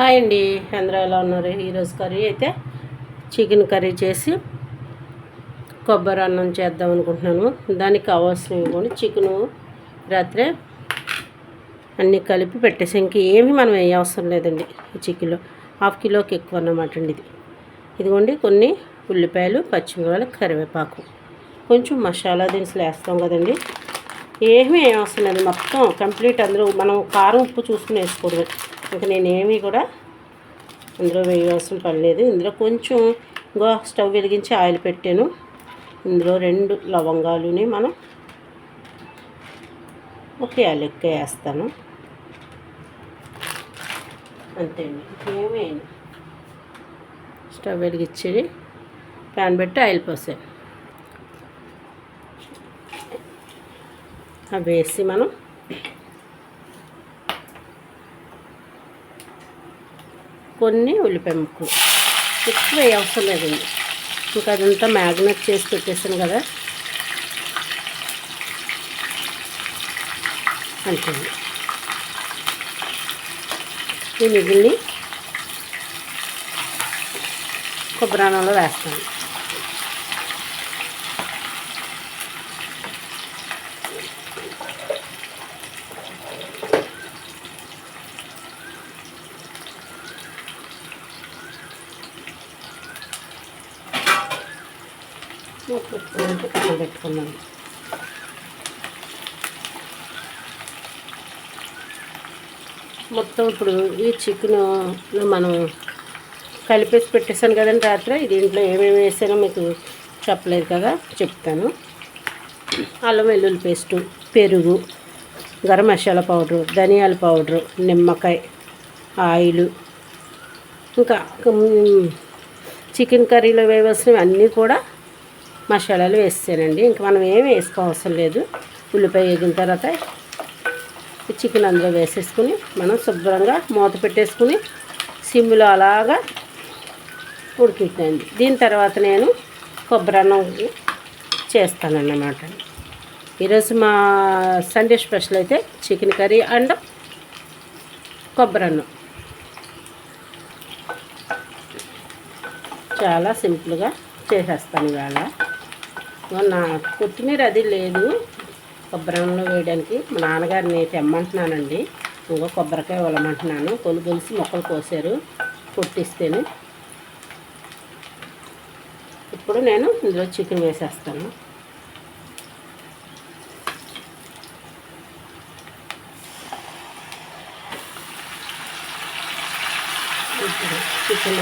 Hi అండి. అందరూ ఎలా ఉన్నారు? ఈరోజు కర్రీ అయితే చికెన్ కర్రీ చేసి కొబ్బరి అన్నం చేద్దాం అనుకుంటున్నాను. దానికి కావాల్సినవి కూడా చికెను రాత్రే అన్నీ కలిపి పెట్టేసి ఇంక ఏమి మనం ఏ అవసరం లేదండి ఈ చికెన్లో. హాఫ్ కిలోకి ఎక్కువ అన్నమాట అండి ఇది. ఇదిగోండి కొన్ని ఉల్లిపాయలు పచ్చిమిరపకాయలు కరివేపాకు. కొంచెం మసాలా దినుసులు వేస్తాం కదండి. ఏమీ అవసరం లేదు మొత్తం కంప్లీట్ అందులో మనం కారం ఉప్పు చూసుకుని వేసుకోవడమే ఇంకా నేనేమీ కూడా ఇందులో వేయవలసిన పని లేదు. ఇందులో కొంచెం ఇంకో స్టవ్ వెలిగించి ఆయిల్ పెట్టాను. ఇందులో రెండు లవంగాలుని మనం ఒక లెక్క వేస్తాను. అంతే అండి ఏమీ స్టవ్ వెలిగించి ప్యాన్ పెట్టి ఆయిల్ పోసాను అవి వేసి మనం కొన్ని ఉల్లిపాయ ముక్కలు. ఎక్కువ వేయ అవసరం లేదండి. ఇంకా అదంతా మ్యాగ్నెట్ చేసి పెట్టేసాను కదా. అంతే ఈ మిగిలిని అన్నంలో వేస్తాను. పక్కన పెట్టుకున్నాను. మొత్తం ఇప్పుడు ఈ చికెన్ మనం కలిపేసి పెట్టేశాను కదండి రాత్రి. దీంట్లో ఏమేమి వేసానో మీకు చెప్పలేదు కదా చెప్తాను. అల్లం వెల్లుల్లి పేస్టు పెరుగు గరం మసాలా పౌడరు ధనియాల పౌడరు నిమ్మకాయ ఆయిలు. ఇంకా చికెన్ కర్రీలో వేయవలసినవి అన్నీ కూడా మసాలాలు వేసానండి ఇంకా మనం ఏమి వేసుకోవసరం లేదు. ఉల్లిపాయ వేగిన తర్వాత చికెన్ అందులో వేసేసుకుని మనం శుభ్రంగా మూత పెట్టేసుకుని సిమ్లో అలాగా ఉడికిందండి దీని తర్వాత నేను కొబ్బరి అన్నం చేస్తానన్నమాట. ఈరోజు మా సండే స్పెషల్ అయితే చికెన్ కర్రీ అండ్ కొబ్బరి అన్నం. చాలా సింపుల్గా చేసేస్తాను ఇవాళ. నా కొత్తిమీర అది లేదు. కొబ్బరిలో వేయడానికి మా నాన్నగారిని తెమ్మంటున్నానండి ఇంకో కొబ్బరికాయ ఇవ్వమంటున్నాను కొలు కొలిసి మొక్కలు కోసారు. కొట్టిస్తేనే. ఇప్పుడు నేను ఇందులో చికెన్ వేసేస్తాను. చికెన్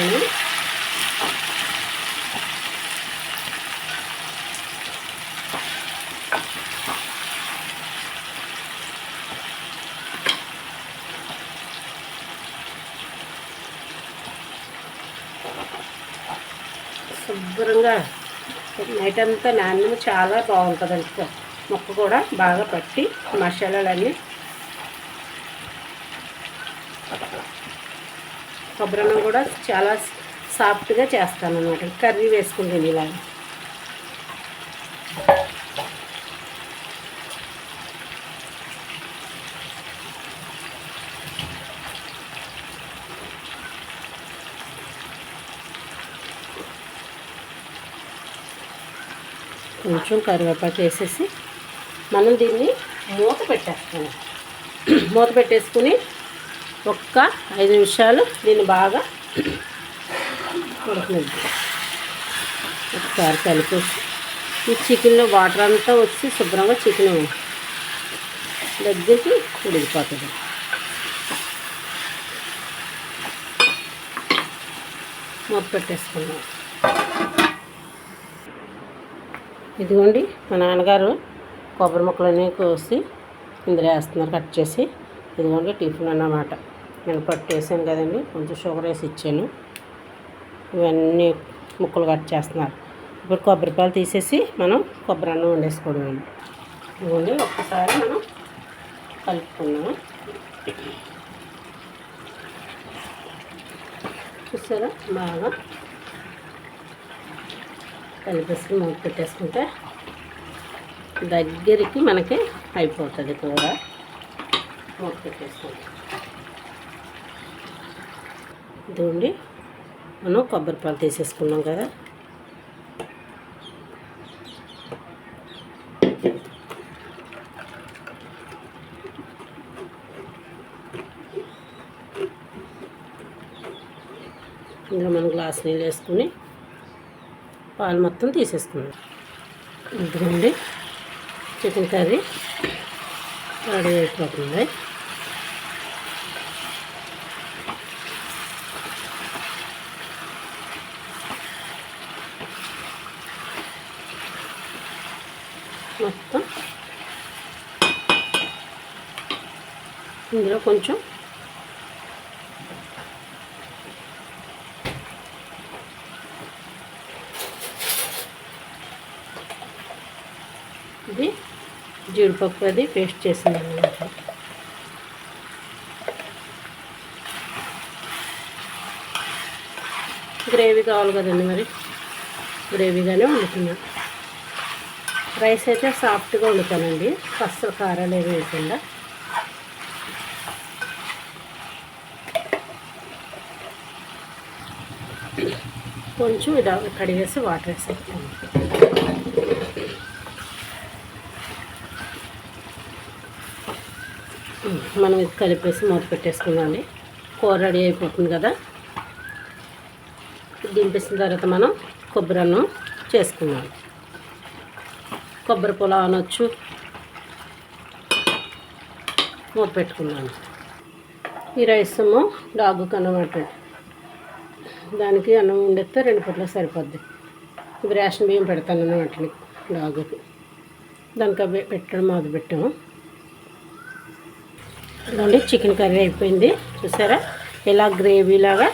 శుభ్రంగా నైట్ అంతా నాణ్యం చాలా బాగుంటుంది మొక్క కూడా బాగా పట్టి మసాలాలన్నీ కొబ్బరి కూడా చాలా సాఫ్ట్గా చేస్తాను అన్నమాట కర్రీ వేసుకుంటుంది ఇలాగే కొంచెం కరివేపాకు వేసేసి మనం దీన్ని మూత పెట్టేస్తాము. మూత పెట్టేసుకుని ఒక్క ఐదు నిమిషాలు దీన్ని బాగా ఉడకనిద్దాం ఒకసారి కలిపేసి ఈ చికెన్లో వాటర్ అంతా వచ్చి శుభ్రంగా చికెన్ దగ్గరికి ఉడికిపోతుంది. మూత పెట్టేసుకున్నాం ఇదిగోండి మా నాన్నగారు కొబ్బరి ముక్కలన్నీ కోసి ఇందులో వేస్తున్నారు కట్ చేసి. ఇదిగోండి టిఫిన్ అన్నమాట. నేను పట్టేసాను కదండి కొంచెం షుగర్ వేసి ఇచ్చాను. ఇవన్నీ ముక్కలు కట్ చేస్తున్నారు. ఇప్పుడు కొబ్బరిపాలు తీసేసి మనం కొబ్బరి అన్నం వండేసుకోవడం ఇదిగోండి ఒక్కసారి మనం కలుపుకున్నాము చూసారా బాగా కలిపేసి మూత పెట్టేసుకుంటే దగ్గరికి మనకి అయిపోతుంది కూర. మూత పెట్టేసుకుంటాం. ఇదిగోండి మనం కొబ్బరి పాలు తీసేసుకున్నాం కదా. ఇందులో మనం గ్లాస్ నీళ్ళు వేసుకుని పాలు మొత్తం తీసేసుకున్నాం ఇదిగోండి చికెన్ కర్రీ రెడీ అయిపోతుంది. మొత్తం ఇందులో కొంచెం ఇది జీడిపప్పు అది పేస్ట్ చేసింది అన్నమాట గ్రేవీ కావాలి కదండి మరి? గ్రేవీగానే వండుతున్నాను రైస్ అయితే సాఫ్ట్గా వండుతానండి. అస్సలు కారాలు ఏమి వేయకుండా. కొంచెం ఇలా కడిగేసి వాటర్ వేసేస్తాను మనం ఇది కలిపేసి మూత పెట్టేసుకుందామండి కూర రెడీ అయిపోతుంది కదా? దింపేసిన తర్వాత మనం కొబ్బరి అన్నం చేసుకుందాం కొబ్బరి పొలం అనొచ్చు. మూత పెట్టుకున్నాను. ఈ రైస్ ఏమో డాగుకు అన్నమాట దానికి అన్నం వండితే రెండు పూట్ల సరిపోద్ది. ఇప్పుడు రేషన్ బియ్యం పెడతాను అన్నమాట డాగుకి. దానికి అవి పెట్టడం మొదలు పెట్టాము ఇదిగోండి చికెన్ కర్రీ అయిపోయింది. చూసారా? ఇలా గ్రేవీలాగా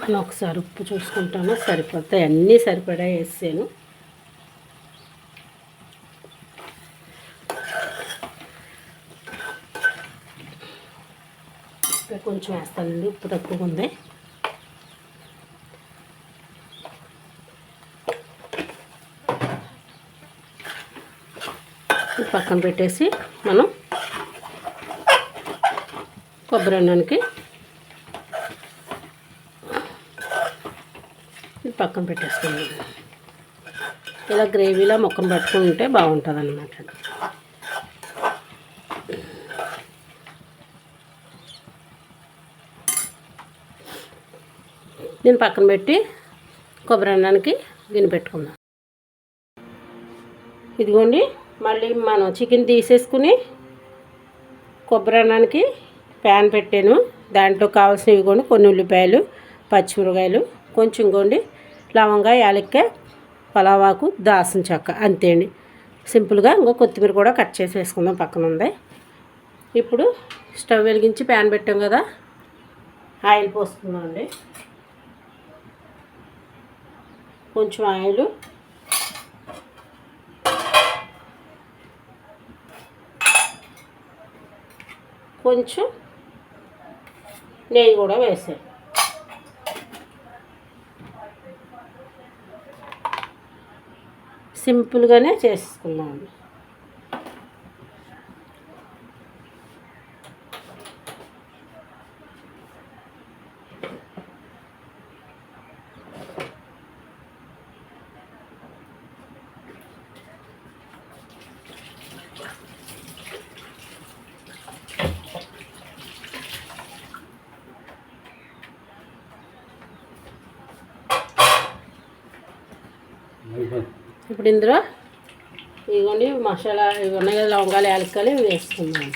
నేను ఒకసారి ఉప్పు చూసుకుంటాను సరిపోతాయి. అన్నీ సరిపడా వేసాను ఇంకా కొంచెం వేస్తానండి ఉప్పు తక్కువ ఉంది. పక్కన పెట్టేసి మనం కొబ్బరి అన్నానికి పక్కన పెట్టేసుకుందాం. ఇలా గ్రేవీలో మొక్కను పట్టుకుంటే బాగుంటుంది అన్నమాట దీన్ని పక్కన పెట్టి కొబ్బరి అన్నానికి గిన్నె పెట్టుకుందాం. ఇదిగోండి మళ్ళీ మనం చికెన్ తీసేసుకుని కొబ్బరి అన్నానికి ప్యాన్ పెట్టాను. దాంట్లో కావాల్సినవి కూడా కొన్ని ఉల్లిపాయలు పచ్చిమిరకాయలు కొంచెం కొండి లవంగా యాలక్కాయ పలావాకు దాసం చెక్క అంతే అండి. సింపుల్గా ఇంకో కొత్తిమీర కూడా కట్ చేసి వేసుకుందాం పక్కన ఉంది. ఇప్పుడు స్టవ్ వెలిగించి ప్యాన్ పెట్టాం కదా ఆయిల్ పోసుకుందాం అండి కొంచెం ఆయిల్. కొంచెం నెయ్యి కూడా వేసాను సింపుల్గానే చేసుకున్నాను ఇప్పుడు ఇందులో ఇదిగోండి మసాలా ఇవి ఉన్నాయి కదా లవంగాలు యాలక్కలు ఇవి వేసుకుందాం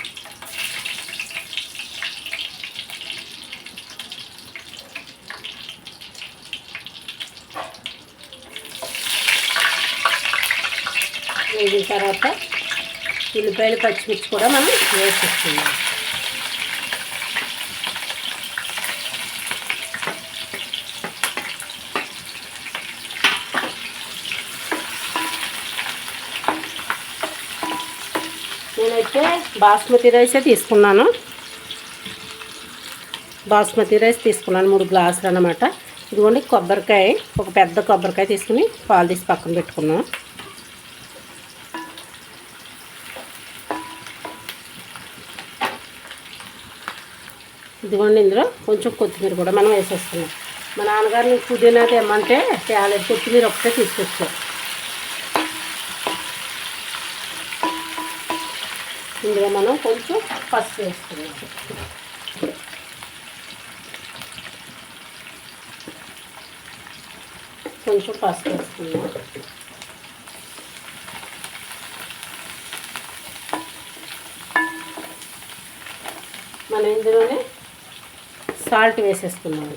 వేగిన తర్వాత ఉల్లిపాయలు పచ్చిమిర్చి కూడా మనం వేసేస్తున్నాం. నేనైతే బాస్మతి రైసే తీసుకున్నాను. బాస్మతి రైస్ తీసుకున్నాను మూడు గ్లాసులు అనమాట ఇదిగోండి కొబ్బరికాయ ఒక పెద్ద కొబ్బరికాయ తీసుకుని పాలు తీసి పక్కన పెట్టుకున్నాను ఇదిగోండి ఇందులో కొంచెం కొత్తిమీర కూడా మనం వేసేస్తున్నాం. మా నాన్నగారిని పుదీనా తెమ్మంటే తేలేదు కొత్తిమీర ఒకటే తీసుకొచ్చాం ఇందులో మనం కొంచెం పసుపు వేస్తున్నాం కొంచెం పసుపు వేస్తున్నాం మనం ఇందులోనే సాల్ట్ వేసేస్తున్నాము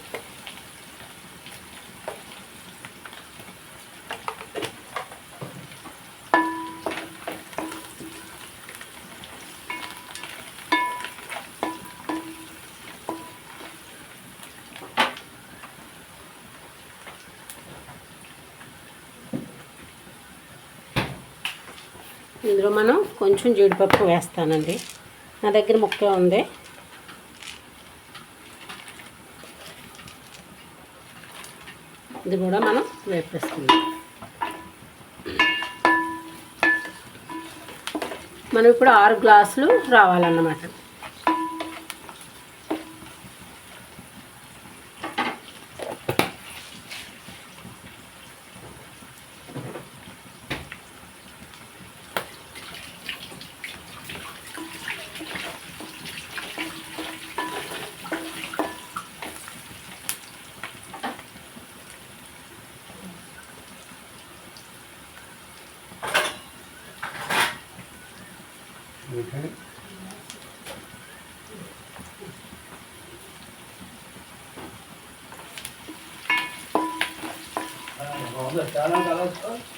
ఇందులో మనం కొంచెం జీడిపప్పు వేస్తానండి. నా దగ్గర ముక్క ఉంది. ఇది కూడా మనం వేపేసుకుందాం. మనం ఇప్పుడు ఆరు గ్లాసులు రావాలన్నమాట.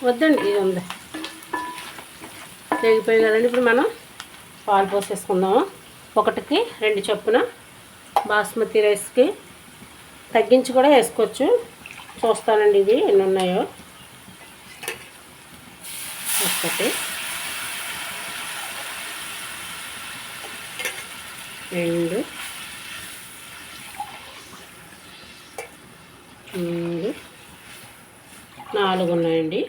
వద్దండి ఇది ఉంది. తెగిపోయి కదండి ఇప్పుడు మనం పాలు పోసేసుకుందాము. ఒకటికి రెండు చొప్పున బాస్మతి రైస్కి తగ్గించి కూడా వేసుకోవచ్చు. చూస్తానండి ఇది ఎన్ని ఉన్నాయో. ఒకటి. రెండు మూడు నాలుగు ఉన్నాయండి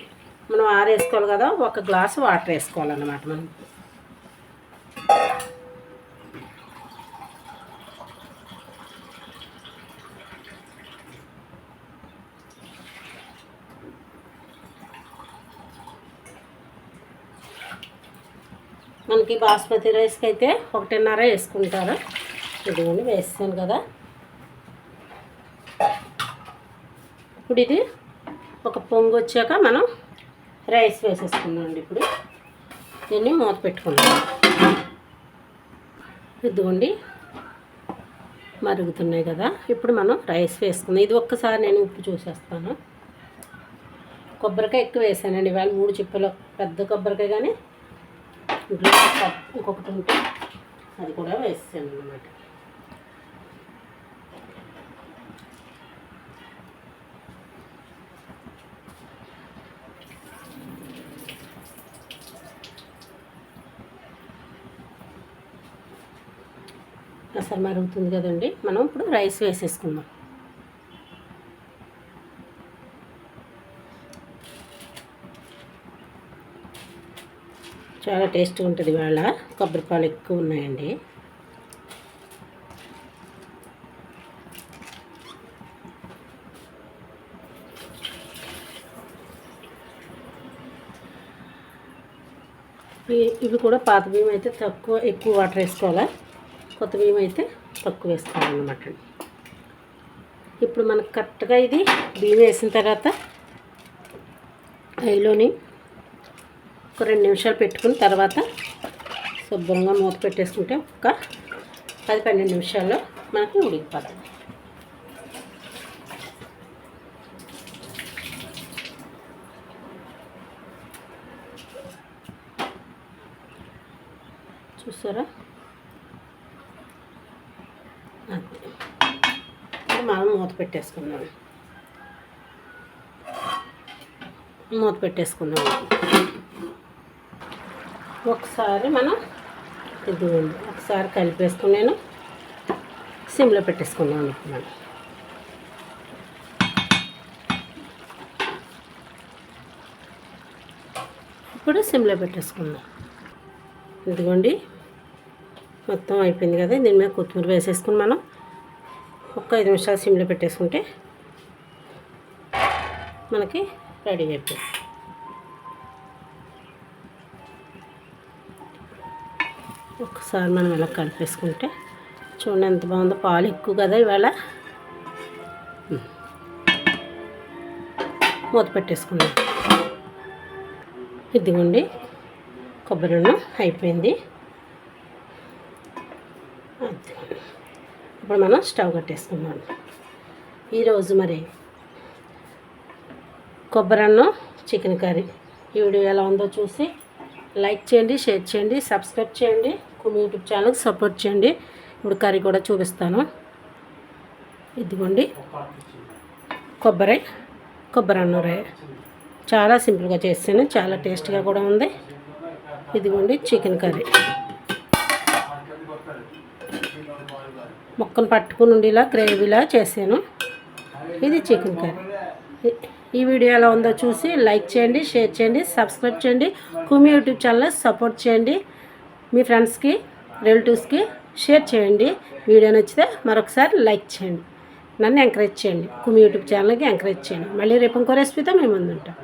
మనం ఆరేసుకోవాలి కదా ఒక గ్లాసు వాటర్ వేసుకోవాలన్నమాట మనం. మనకి బాస్మతి రైస్కి అయితే ఒకటిన్నర వేసుకుంటారు? ఇదిగోండి వేస్తాను కదా. ఇప్పుడు ఇది ఒక పొంగు వచ్చాక మనం రైస్ వేసేసుకుందామండి ఇప్పుడు. దీన్ని మూత పెట్టుకుందాం. ఇదిగోండి మరుగుతున్నాయి కదా. ఇప్పుడు మనం రైస్ వేసుకుందాం. ఇది ఒక్కసారి నేను ఉప్పు చూసేస్తాను. కొబ్బరికాయ ఎక్కువ వేసానండి ఇవాళ మూడు చిప్పలు. పెద్ద కొబ్బరికాయ కానీ ఇంకొకటి ఉంటే అది కూడా వేసాను అన్నమాట. అసలు మరుగుతుంది కదండి. మనం ఇప్పుడు రైస్ వేసేసుకుందాం. చాలా టేస్ట్గా ఉంటుంది ఇవాళ. కొబ్బరిపాలు ఎక్కువ ఉన్నాయండి. ఇవి- కూడా పాత బియ్యం అయితే తక్కువ ఎక్కువ వాటర్ వేసుకోవాలా? కొత్త బియ్యం అయితే తక్కువ వేసుకోవాలన్నమాట ఇప్పుడు మనకు కరెక్ట్గా ఇది బియ్యం వేసిన తర్వాత అయిలోని ఒక రెండు నిమిషాలు పెట్టుకున్న తర్వాత శుభ్రంగా మూత పెట్టేసుకుంటే ఒక పది పన్నెండు నిమిషాల్లో మనకి ఉడికిపోతుంది. చూసారా? అంతే. మనం మూత పెట్టేసుకుందాం. మూత పెట్టేసుకుందాం. ఒకసారి మనం ఇదిగోండి ఒకసారి కలిపేసుకుని నేను సిమ్లో పెట్టేసుకున్నాను అనుకున్నాను. ఇప్పుడు సిమ్లో పెట్టేసుకున్నాం ఇదిగోండి మొత్తం అయిపోయింది కదా దీని మీద కొత్తిమీర వేసేసుకుని మనం ఒక్క ఐదు నిమిషాలు సిమ్లో పెట్టేసుకుంటే మనకి రెడీ అయిపోయింది ఒకసారి మనం ఇలా కలిపేసుకుంటే చూడండి ఎంత బాగుందో పాలు ఎక్కువ కదా ఇవాళ. మూత పెట్టేసుకుందాం. ఇదిగోండి కొబ్బరి అన్నం అయిపోయింది. ఇప్పుడు మనం స్టవ్ కట్టేసుకుందాం. ఈరోజు మరి కొబ్బరి అన్నం చికెన్ కర్రీ. ఈ వీడియో ఎలా ఉందో చూసి లైక్ చేయండి షేర్ చేయండి సబ్స్క్రైబ్ చేయండి. కొన్ని యూట్యూబ్ ఛానల్కి సపోర్ట్ చేయండి. ఇప్పుడు కర్రీ కూడా చూపిస్తాను. ఇదిగోండి. కొబ్బరి కొబ్బరి అన్నం చాలా సింపుల్గా చేస్తాను. చాలా టేస్ట్గా కూడా ఉంది. ఇదిగోండి చికెన్ కర్రీ. మొక్కను పట్టుకుని ఉండేలా గ్రేవీలా చేశాను. ఇది చికెన్ కర్రీ. ఈ- ఈ వీడియో ఎలా ఉందో చూసి లైక్ చేయండి షేర్ చేయండి సబ్స్క్రైబ్ చేయండి. కుమి యూట్యూబ్ ఛానల్ సపోర్ట్ చేయండి. మీ ఫ్రెండ్స్కి రిలేటివ్స్కి షేర్ చేయండి. వీడియో నచ్చితే మరొకసారి లైక్ చేయండి. నన్ను ఎంకరేజ్ చేయండి. కుమి యూట్యూబ్ ఛానల్కి ఎంకరేజ్ చేయండి. మళ్ళీ రేపు ఇంకో రెసిపీతో మేము ముందుంటాం.